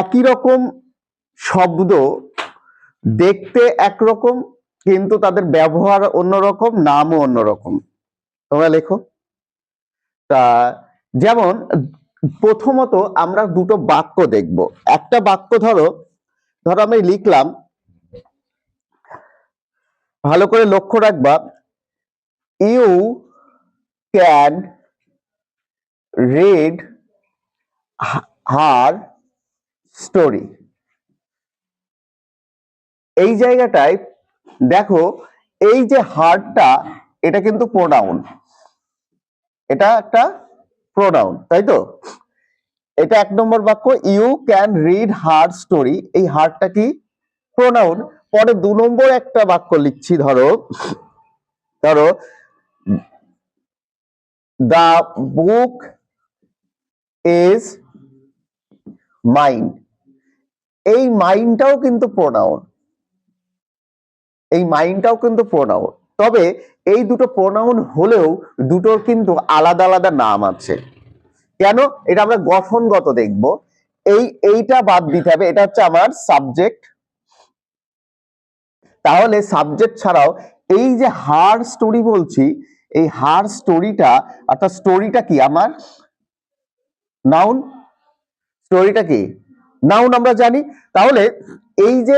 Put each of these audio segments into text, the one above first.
একই রকম শব্দ দেখতে একরকম, কিন্তু তাদের ব্যবহার অন্যরকম, নামও অন্যরকম। তোমরা লেখো। তা যেমন, প্রথমত আমরা দুটো বাক্য দেখব। একটা বাক্য ধরো ধরো আমি লিখলাম, ভালো করে লক্ষ্য রাখবা you can read her story এই জায়গাটায় দেখো, এই যে হারটা এটা কিন্তু প্রোনাউন এটা একটা প্রোনাউন তাই তো? এটা এক নম্বর বাক্য you can read her story এই হারটা কি? প্রোনাউন পরে দু নম্বর একটা বাক্য লিখছি, ধরো। ধরো দা বুক ইজ মাইন্ড এই মাইন্ডটাও কিন্তু প্রোনাউন এই মাইন্ডটাও কিন্তু প্রোনাউন তবে এই দুটো প্রোনাউন হলেও দুটোর কিন্তু আলাদা আলাদা নাম আছে। কেন? এটা আমরা গঠনগত দেখব। এই, এইটা বাদ দিতে হবে। এটা হচ্ছে আমার সাবজেক্ট তাহলে সাবজেক্ট ছাড়াও এই যে হার স্টোরি বলছি, এই হার স্টোরিটা অর্থাৎ স্টোরিটা কি আমার? নাউন স্টোরিটা কি? নাউন আমরা জানি। তাহলে এই যে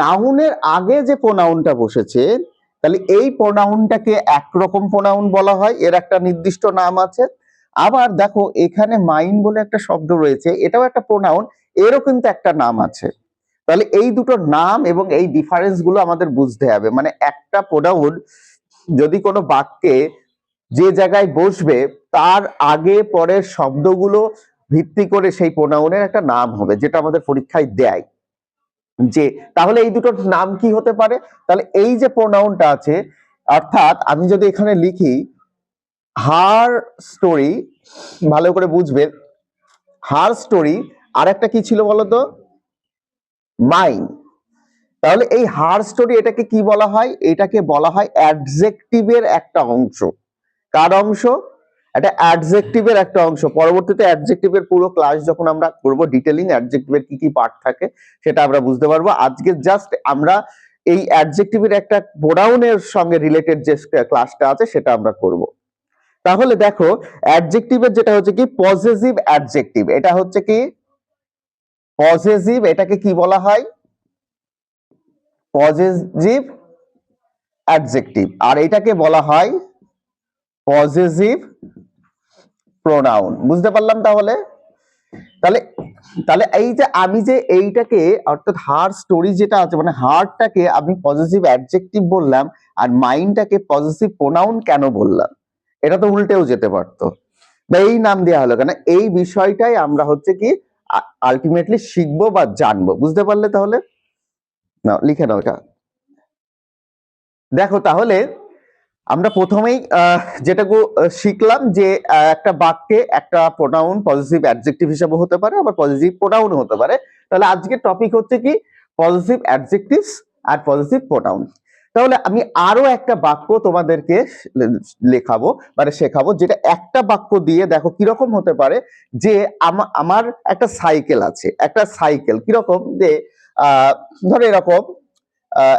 নাউনের আগে যে প্রোনাউনটা বসেছে, তাহলে এই প্রোনাউনটাকে একরকম প্রোনাউন বলা হয়। এর একটা নির্দিষ্ট নাম আছে। আবার দেখো, এখানে মাইন বলে একটা শব্দ রয়েছে, এটাও একটা প্রোনাউন এরও কিন্তু একটা নাম আছে। তাহলে এই দুটো নাম এবং এই ডিফারেন্সগুলো আমাদের বুঝতে হবে। মানে একটা প্রোনাউন যদি কোনো বাক্যে যে জায়গায় বসবে, তার আগে পরের শব্দগুলো ভিত্তি করে সেই প্রোনাউনের একটা নাম হবে, যেটা আমাদের পরীক্ষায় দেয়। যে তাহলে এই দুটোর নাম কি হতে পারে? তাহলে এই যে প্রোনাউনটা আছে, অর্থাৎ আমি যদি এখানে লিখি, হার স্টোরি ভালো করে বুঝবে হার স্টোরি আর একটা কি ছিল বলতো? মাইন তাহলে এই হার স্টোরি এটাকে কি বলা হয়? এটাকে বলা হয় অ্যাডজেক্টিভের একটা অংশ। কার অংশ? একটা অ্যাডজেক্টিভের একটা অংশ। পরবর্তীতে অ্যাডজেক্টিভের পুরো ক্লাস যখন আমরা করব ডিটেলিং অ্যাডজেক্টিভের কি কি পার্ট থাকে সেটা আমরা বুঝতে পারব। আজকে জাস্ট আমরা এই অ্যাডজেক্টিভের একটা প্রোনাউনের সঙ্গে রিলেটেড যে ক্লাসটা আছে সেটা আমরা করব। তাহলে দেখো অ্যাডজেক্টিভের যেটা হচ্ছে কি পজিটিভ অ্যাডজেক্টিভ এটা হচ্ছে কি? পজিটিভ এটাকে কি বলা হয়? পজিটিভ অ্যাডজেক্টিভ আর এটাকে বলা হয় পজিটিভ প্রোনাউন বুঝতে পারলাম তাহলে? তাহলে তাহলে এই যে আমি যে এইটাকে, অর্থাৎ হার স্টোরি যেটা আছে মানে হারটাকে আমি পজিটিভ অ্যাডজেক্টিভ বললাম আর মাইন্ডটাকে পজিটিভ প্রোনাউন কেন বললাম? এটা তো উল্টেও যেতে পারতো। বা এই নাম দেওয়া হলো কেন? এই বিষয়টাই আমরা হচ্ছে কি আলটিমেটলি শিখব বা জানব। বুঝতে পারলে তাহলে? না লিখে নাও এটা। দেখো তাহলে আমরা প্রথমেই যেটাকে শিখলাম যে একটা বাক্যে একটা প্রোনাউন পজিটিভ অ্যাডজেক্টিভ হিসেবে হতে পারে, আবার পজিটিভ প্রোনাউন হতে পারে। তাহলে আজকের টপিক হচ্ছে কি? পজিটিভ অ্যাডজেক্টিভস আর পজিটিভ প্রোনাউন তাহলে আমি আরও একটা বাক্য তোমাদেরকে লেখাবো মানে শেখাবো, যেটা একটা বাক্য দিয়ে দেখো কীরকম হতে পারে যে, আমা- আমার একটা সাইকেল আছে, একটা সাইকেল কীরকম যে ধরো এরকম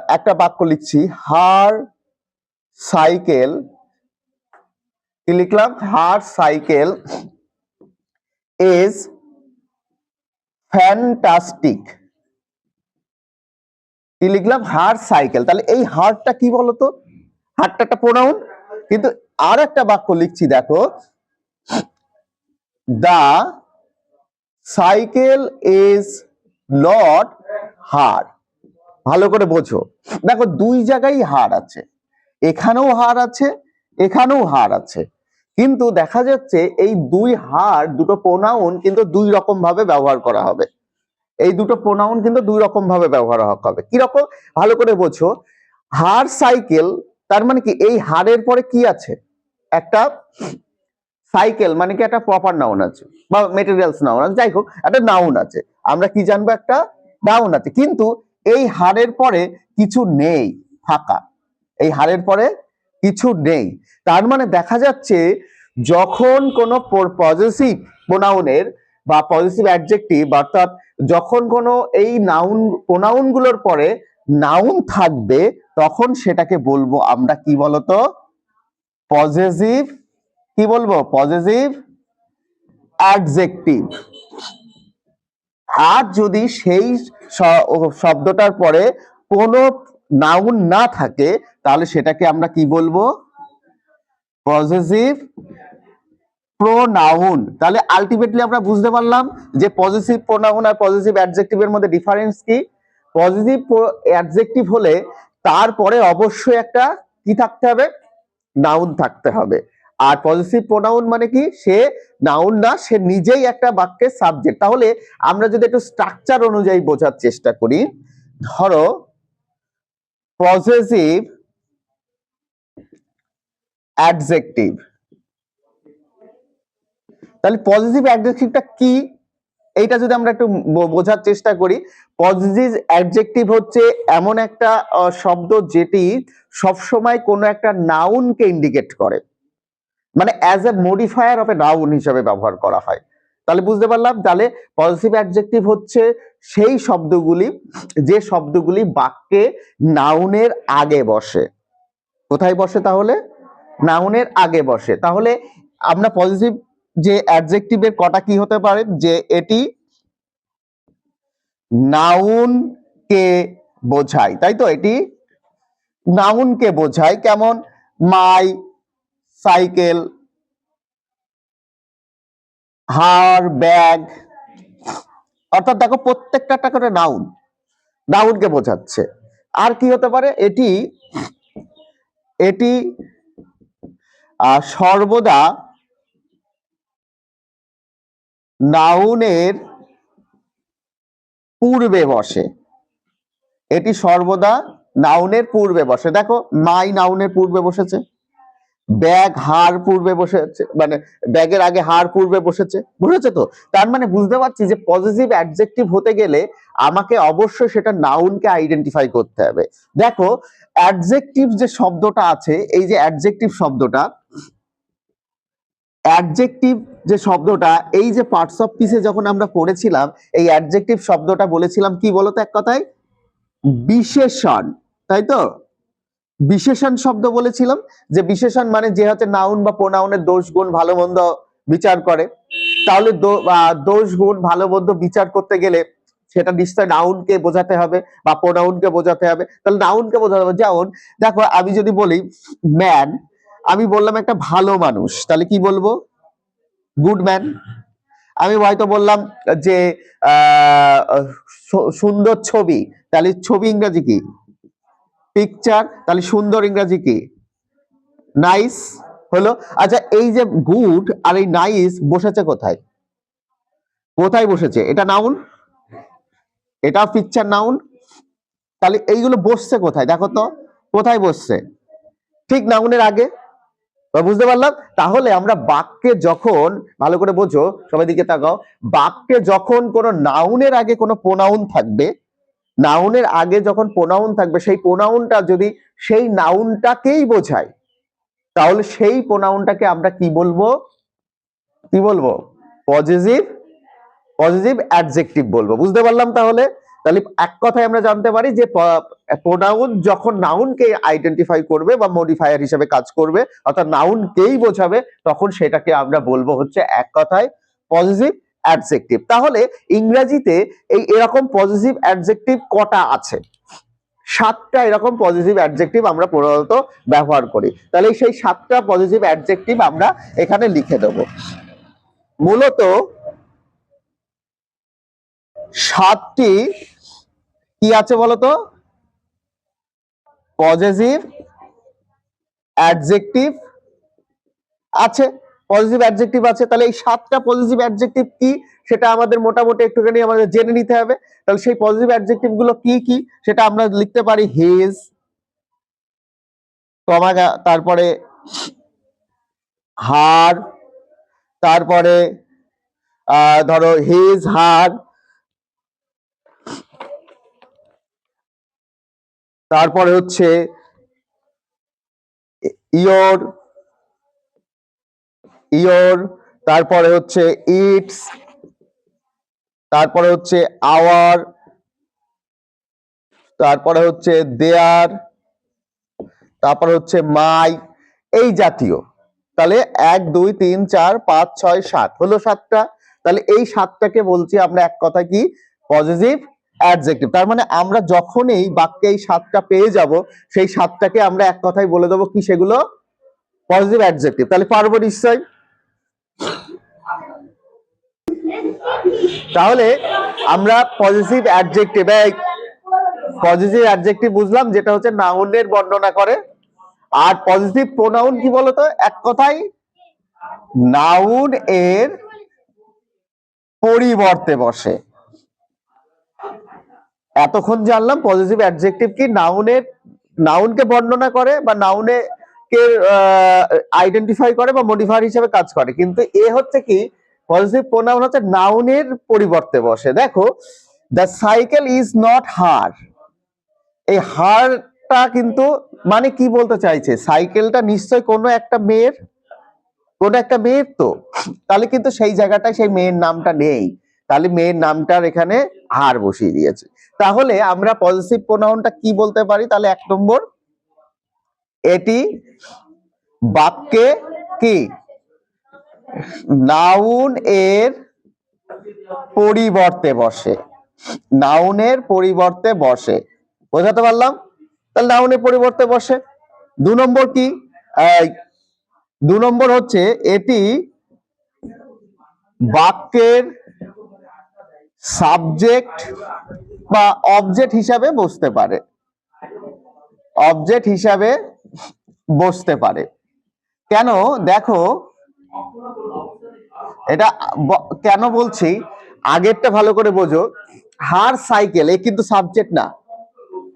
একটা বাক্য লিখছি, হার সাইকেল, কি লিখলাম? হার সাইকেল ইজ ফ্যান্টাস্টিক কি লিখলাম? Her cycle. তাহলে এই হারটা কি বলতো? হারটা একটা প্রোনাউন কিন্তু আর একটা বাক্য লিখছি, দেখো। The cycle is not her. ভালো করে বোঝো। দেখো, দুই জায়গায় হার আছে। এখানেও হার আছে, এখানেও হার আছে। কিন্তু দেখা যাচ্ছে এই দুই হার, দুটো প্রোনাউন কিন্তু দুই রকম ভাবে ব্যবহার করা হবে। এই দুটো প্রোনাউন কিন্তু দুই রকম ভাবে ব্যবহার হবে। কীরকম ভালো করে বোঝো। হার সাইকেল তার মানে কি? এই হারের পরে কি আছে? একটা সাইকেল মানে কি একটা প্রপার নাউন আছে, বা মেটেরিয়ালস নাউন আছে। যাই হোক, একটা নাউন আছে। আমরা কি জানব? একটা নাউন আছে। কিন্তু এই হারের পরে কিছু নেই, ফাঁকা। এই হারের পরে কিছু নেই। তার মানে দেখা যাচ্ছে যখন কোনো পজিটিভ প্রোনাউনের বা পজিটিভ অ্যাডজেক্টিভ অর্থাৎ যখন কোনো এই নাউন প্রোনাউনগুলোর পরে নাউন থাকবে, তখন সেটাকে বলব আমরা কি বলতো? পজেসিভ কি বলব? পজেসিভ অ্যাডজেক্টিভ আর যদি সেই শব্দটার পরে কোনো নাউন না থাকে, তাহলে সেটাকে আমরা কি বলব? পজেসিভ প্রোনাউন তাহলে আলটিমেটলি আমরা বুঝতে পারলাম যে পজিটিভ প্রোনাউন আর পজিটিভ অ্যাডজেক্টিভের মধ্যে ডিফারেন্স কি? পজিটিভ অ্যাডজেক্টিভ হলে তারপরে অবশ্যই একটা কি থাকতে হবে? নাউন থাকতে হবে। আর পজিটিভ প্রোনাউন মানে কি? সে নাউন না, সে নিজেই একটা বাক্যের সাবজেক্ট তাহলে আমরা যদি একটু স্ট্রাকচার অনুযায়ী বোঝার চেষ্টা করি, ধরো পজিটিভ অ্যাডজেক্টিভ তাহলে পজিটিভ অ্যাডজেক্টিভটা কি? এইটা যদি আমরা একটু বোঝার চেষ্টা করি পজিটিভ অ্যাডজেক্টিভ হচ্ছে এমন একটা শব্দ যেটি সবসময় কোনো একটা নাউনকে ইন্ডিকেট করে। মানে as a modifier of a noun হিসেবে ব্যবহার করা হয়। তাহলে বুঝতে পারলাম, তাহলে পজিটিভ অ্যাডজেক্টিভ হচ্ছে সেই শব্দগুলি, যে শব্দগুলি বাক্যে নাউনের আগে বসে। কোথায় বসে তাহলে? নাউনের আগে বসে। তাহলে আমরা পজিটিভ যে অ্যাডজেক্টিভের কটা কি হতে পারে? যে এটি নাউনকে বোঝায়। তাই তো? এটি নাউনকে বোঝায়। কেমন? My cycle her bag. অর্থাৎ দেখো প্রত্যেকটা একটা করে নাউন নাউনকে বোঝাচ্ছে। আর কি হতে পারে? এটি এটি সর্বদা নাউনের পূর্বে বসে। এটি সর্বদা নাউনের পূর্বে বসে। দেখো মাই নাউনের পূর্বে বসেছে। ব্যাগ হার পূর্বে বসেছে মানে ব্যাগের আগে হার পূর্বে বসেছে, বুঝেছে তো? তার মানে বুঝতে পারছি যে পজিটিভ অ্যাডজেক্টিভ হতে গেলে আমাকে অবশ্যই সেটা নাউনকে আইডেন্টিফাই করতে হবে। দেখো অ্যাডজেক্টিভ যে শব্দটা আছে, এই যে অ্যাডজেক্টিভ শব্দটা অ্যাডজেক্টিভ যে শব্দটা, এই যে পার্টস অফ পিসে যখন আমরা পড়েছিলাম, এই অ্যাডজেক্টিভ শব্দটা বলেছিলাম কি বলতো এক কথায়? বিশেষণ, তাই তো? বিশেষণ শব্দ বলেছিলাম, যে বিশেষণ মানে যে হচ্ছে নাউন বা প্রোনাউনের দোষ গুণ ভালো মন্দ বিচার করে। তাহলে দোষ গুণ ভালো মন্দ বিচার করতে গেলে সেটা নিশ্চয় নাউনকে বোঝাতে হবে বা প্রোনাউনকে বোঝাতে হবে। তাহলে নাউনকে বোঝাতে হবে। যেমন, দেখো, আমি যদি বলি ম্যান আমি বললাম একটা ভালো মানুষ, তাহলে কি বলব? গুড ম্যান আমি হয়তো বললাম যে সুন্দর ছবি, তাহলে ছবি ইংরাজি কি? পিকচার তাহলে সুন্দর ইংরাজি কি? নাইস হলো আচ্ছা এই যে গুড আর এই নাইস বসেছে কোথায়? কোথায় বসেছে? এটা নাউন এটা পিকচার নাউন তাহলে এইগুলো বসছে কোথায়? দেখো তো, কোথায় বসছে? ঠিক নাউনের আগে। বুঝতে পারলাম? তাহলে আমরা বাক্যে যখন, ভালো করে বোঝো, সবাই দিকে তাকাও, বাক্যে যখন কোনো নাউনের আগে কোনো প্রোনাউন থাকবে নাউনের আগে যখন প্রোনাউন থাকবে, সেই প্রোনাউনটা যদি সেই নাউনটাকেই বোঝায়, তাহলে সেই প্রোনাউনটাকে আমরা কি বলব? কি বলব? পজিটিভ পজিটিভ অ্যাডজেক্টিভ বলব। বুঝতে পারলাম তাহলে? তাহলে এক কথায় আমরা জানতে পারি যে প্রোনাউন যখন নাউনকে আইডেন্টিফাই করবে বা মডিফায়ার হিসেবে কাজ করবে, অর্থাৎ নাউনকেই বোঝাবে, তখন সেটাকে আমরা বলব হচ্ছে এক কথায় পজিটিভ অ্যাডজেক্টিভ তাহলে ইংরেজিতে এই এরকম পজিটিভ অ্যাডজেক্টিভ কটা আছে? সাতটা এরকম পজিটিভ অ্যাডজেক্টিভ আমরা প্রধানত ব্যবহার করি। তাহলে সেই সাতটা পজিটিভ অ্যাডজেক্টিভ আমরা এখানে লিখে দেব। মূলত সাতটি কি আছে বলতো? পজিটিভ অ্যাডজেক্টিভ আছে। পজিটিভ অ্যাডজেক্টিভ আছে, তাহলে এই সাতটা পজিটিভ অ্যাডজেক্টিভ কি? সেটা আমাদের মোটামুটি একটুখানি আমাদের জেনে নিতে হবে। তাহলে সেই পজিটিভ অ্যাডজেক্টিভগুলো কি কি? সেটা আমরা লিখতে পারি হিজ কমা তারপরে হার তারপরে ধরো হিজ হার তারপরে হচ্ছে ইয়োর ইয়োর, তারপরে হচ্ছে ইটস, তারপরে হচ্ছে আওয়ার, তারপরে হচ্ছে দেয়ার, তারপরে হচ্ছে মাই, এই জাতীয়। তাহলে এক, দুই, তিন, চার, পাঁচ, ছয়, সাত। হলো সাতটা। তাহলে এই সাতটাকে বলছি আমরা এক কথা কি? Positive, adjective. তার মানে আমরা যখনই বাক্যে এই সাতটা পেয়ে যাব, সেই সাতটাকে আমরা এক কথায় বলে দেবো কি সেগুলো? Positive, adjective. তাহলে পারব নিশ্চয় তাহলে আমরা পজিটিভ অ্যাডজেক্টিভ পজিটিভ অ্যাডজেক্টিভ বুঝলাম, যেটা হচ্ছে নাউনের বর্ণনা করে। আর পজিটিভ প্রোনাউন কি বলতো? এক কথায় নাউন এর পরিবর্তে বসে। এতক্ষণ জানলাম পজিটিভ অ্যাডজেক্টিভ কি নাউনের নাউনকে বর্ণনা করে বা নাউনে কে আইডেন্টিফাই করে বা মডিফায়ার হিসেবে কাজ করে। কিন্তু এ হচ্ছে কি পজিটিভ প্রোনাউন হচ্ছে নাউনের পরিবর্তে বসে। দেখো the cycle is not her এই হারটা কিন্তু মানে কি বলতে চাইছে? সাইকেলটা নিশ্চয় কোনো একটা মেয়ের, কোনো একটা মেয়ের তো। তাহলে কিন্তু সেই জায়গাটায় সেই মেয়ের নামটা নেই। তাহলে মেয়ের নামটার এখানে হার বসিয়ে দিয়েছে। তাহলে আমরা পজিটিভ প্রোনাউনটা কি বলতে পারি? তাহলে এক নম্বর, এটি বাক্যে কি? নাউন এর পরিবর্তে বসে। নাউনের পরিবর্তে বসে। বোঝাতে পারলাম? তাহলে নাউনের পরিবর্তে বসে। দু নম্বর কি? দু নম্বর হচ্ছে এটি বাক্যের সাবজেক্ট বা অবজেক্ট হিসাবে বসতে পারে। অবজেক্ট হিসাবে বসতে পারে। কেন? দেখো এটা কেন বলছি? আগেরটা ভালো করে বোঝো। হার সাইকেল এ কিন্তু সাবজেক্ট না।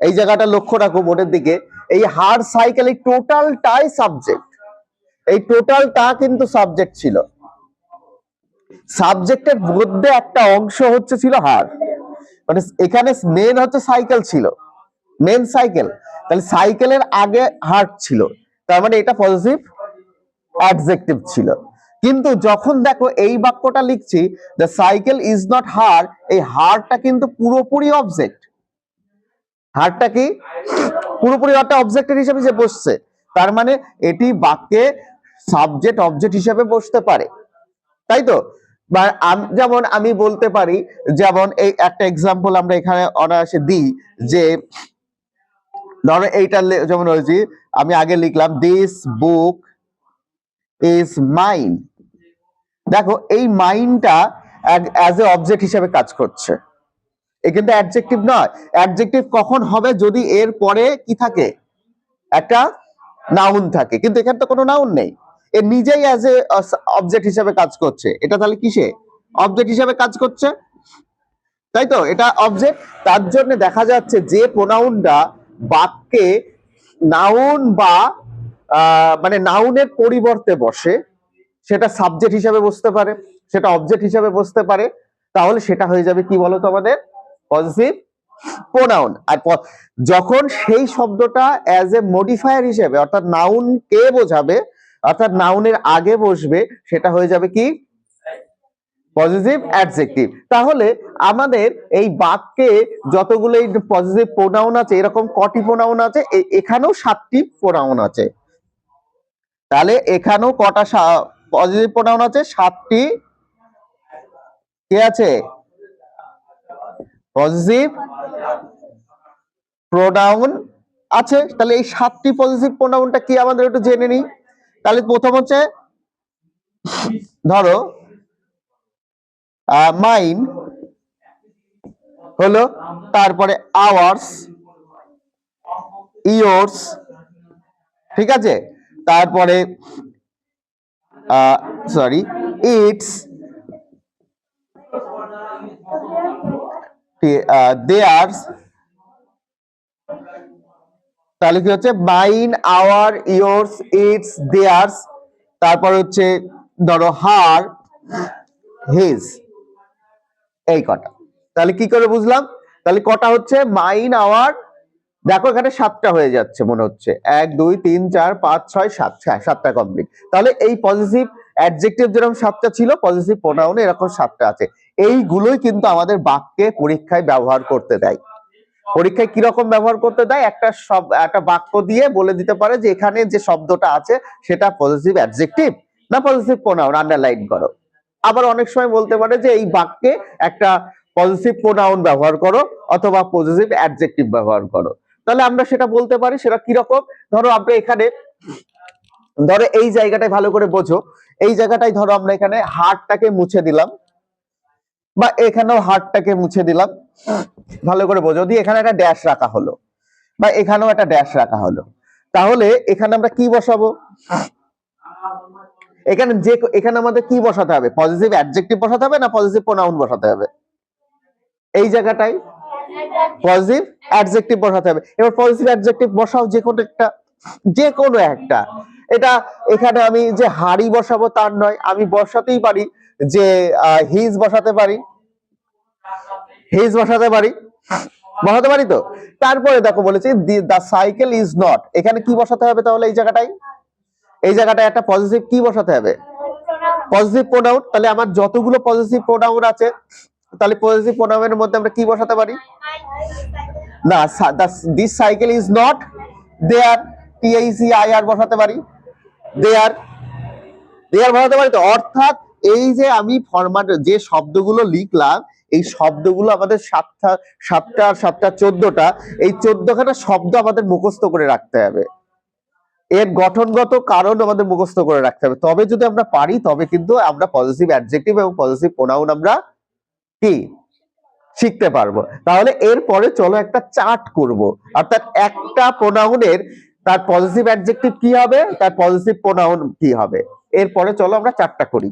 এই জায়গাটা লক্ষ্য রাখো বোর্ডের দিকে। এই হার সাইকেল এই টোটালটাই সাবজেক্ট এই টোটালটা কিন্তু সাবজেক্ট ছিল। সাবজেক্টের মধ্যে একটা অংশ হচ্ছে ছিল হার। মানে এখানে মেন হচ্ছে সাইকেল ছিল। মেন সাইকেল তাহলে সাইকেলের আগে হার্ট ছিল। তার মানে এটা পজিটিভ অ্যাডজেক্টিভ ছিল। কিন্তু যখন দেখো এই বাক্যটা লিখছি the cycle is not her এই হারটা কিন্তু পুরোপুরি অবজেক্ট হারটা কি? পুরোপুরি একটা অবজেক্টের হিসেবে যে বসছে। তার মানে এটি বাক্যে সাবজেক্ট অবজেক্ট হিসেবে বসতে পারে। তাই তো? যেমন আমি বলতে পারি, যেমন এই একটা এক্সাম্পল আমরা এখানে অনায়াসে দিই যে, ধরো এইটা যেমন আমি আগে লিখলাম দিস বুক ইজ মাইন দেখো, এই মাইনটা অ্যাজ এ অবজেক্ট হিসেবে কাজ করছে। এ কিন্তু অ্যাডজেক্টিভ নয়। অ্যাডজেক্টিভ কখন হবে যদি এর পরে কি থাকে? একটা নাউন থাকে। কিন্তু এখানে তো কোনো নাউন নেই। এ নিজেই অ্যাজ এ অবজেক্ট হিসেবে কাজ করছে। এটা তাহলে কিসে? অবজেক্ট হিসেবে কাজ করছে। তাই তো? এটা অবজেক্ট তার জন্য দেখা যাচ্ছে যে প্রোনাউনটা বাক্যে নাউন বা মানে নাউনের পরিবর্তে বসে সেটা সাবজেক্ট হিসাবে বসতে পারে, সেটা অবজেক্ট হিসাবে বসতে পারে, তাহলে সেটা হয়ে যাবে কি বলতো আমাদের? পজিটিভ প্রোনাউন আর যখন সেই শব্দটা অ্যাজ এ মডিফায়ার হিসেবে, অর্থাৎ নাউন কে বোঝাবে, অর্থাৎ নাউনের আগে বসবে, সেটা হয়ে যাবে কি? পজিটিভ অ্যাডজেক্টিভ তাহলে আমাদের এই বাক্যে যতগুলো পজিটিভ প্রোনাউন আছে, এরকম কটি প্রোনাউন আছে এখানেও সাতটি প্রোনাউন আছে। তাহলে এখানেও কটা পজিটিভ প্রোনাউন আছে? সাতটি। কি আছে? পজিটিভ প্রোনাউন আছে। তাহলে এই সাতটি পজিটিভ প্রোনাউনটা কি আমাদের একটু জেনে নিই? তাহলে প্রথম হচ্ছে, ধরো মাইন হলো, তারপরে আওয়ার্স ইয়োর্স ঠিক আছে? তারপরে সরি ইটস দেয়ার্স তাহলে কি হচ্ছে? Mine ours yours its theirs তারপর হচ্ছে, ধরো হার হিজ এই কটা। তাহলে কি করে বুঝলাম? তাহলে কটা হচ্ছে? মাইন আওয়ার দেখো এখানে সাতটা হয়ে যাচ্ছে মনে হচ্ছে। এক, দুই, তিন, চার, পাঁচ, ছয়, সাত। হ্যাঁ সাতটা কমপ্লিট তাহলে এই পজিটিভ অ্যাডজেক্টিভ যেরকম সাতটা ছিল পজিটিভ প্রোনাউন এরকম সাতটা আছে। এইগুলোই কিন্তু আমাদের বাক্যে পরীক্ষায় ব্যবহার করতে দেয়। পরীক্ষায় কীরকম ব্যবহার করতে দেয়? একটা সব, একটা বাক্য দিয়ে বলে দিতে পারে যে এখানে যে শব্দটা আছে, সেটা পজিটিভ অ্যাডজেক্টিভ না পজিটিভ প্রোনাউন আন্ডারলাইন করো। আবার অনেক সময় বলতে পারে যে এই বাক্যে একটা পজিটিভ প্রোনাউন ব্যবহার করো, অথবা পজিটিভ অ্যাডজেক্টিভ ব্যবহার করো। তাহলে আমরা সেটা বলতে পারি, সেটা কীরকম? ধরো আমরা এখানে, ধরো এই জায়গাটায় ভালো করে বোঝো। এই জায়গাটায় ধরো আমরা এখানে হার্টটাকে মুছে দিলাম, বা এখানেও হার্টটাকে মুছে দিলাম। ভালো করে বোঝো দিয়ে এখানে একটা ড্যাশ রাখা হলো, বা এখানেও একটা ড্যাশ রাখা হলো। তাহলে এখানে আমরা কি বসাবো? এখানে যে, এখানে আমাদের কি বসাতে হবে? পজিটিভ অ্যাডজেক্টিভ বসাতে হবে না পজিটিভ প্রোনাউন বসাতে হবে? এই জায়গাটায় পজিটিভ অ্যাডজেক্টিভ বসাতে হবে। এবার পজিটিভ অ্যাডজেক্টিভ বসাও যে কোনো একটা, যে কোনো একটা। এটা এখানে আমি যে হাড়ি বসাবো তার নয়, আমি বসাতেই পারি যে হিজ বসাতে পারি। হিজ বসাতে পারি। বসাতে পারি তো? তারপরে দেখো বলেছি দা সাইকেল ইজ নট এখানে কি বসাতে হবে তাহলে এই জায়গাটায়? এই জায়গাটায় একটা পজিটিভ কি বসাতে হবে? পজিটিভ প্রোনাউন তাহলে আমার যতগুলো পজিটিভ প্রোনাউন আছে তাহলে পজিটিভ প্রোনাউনের মধ্যে আমরা কি বসাতে পারি? না this cycle is not their TIC আই আর বসাতে পারি। দেয়ার দেয়ার বসাতে পারি তো? অর্থাৎ এই যে আমি ফরম্যাট যে শব্দগুলো লিখলাম, এই শব্দগুলো আমাদের সাতটা সাতটা সাতটা চোদ্দটা, এই চোদ্দখানা শব্দ আমাদের মুখস্থ করে রাখতে হবে। এর গঠনগত কারণ আমাদের মুখস্থ করে রাখতে হবে। তবে যদি আমরা পারি, তবে কিন্তু আমরা পজিটিভ অ্যাডজেক্টিভ এবং পজিটিভ প্রোনাউন আমরা কি? শিখতে পারব। তাহলে এরপরে চলো একটা চার্ট করব। অর্থাৎ একটা প্রোনাউনের তার পজিটিভ অ্যাডজেক্টিভ কি হবে? তার পজিটিভ প্রোনাউন কি হবে? এরপরে চলো আমরা চারটা করি।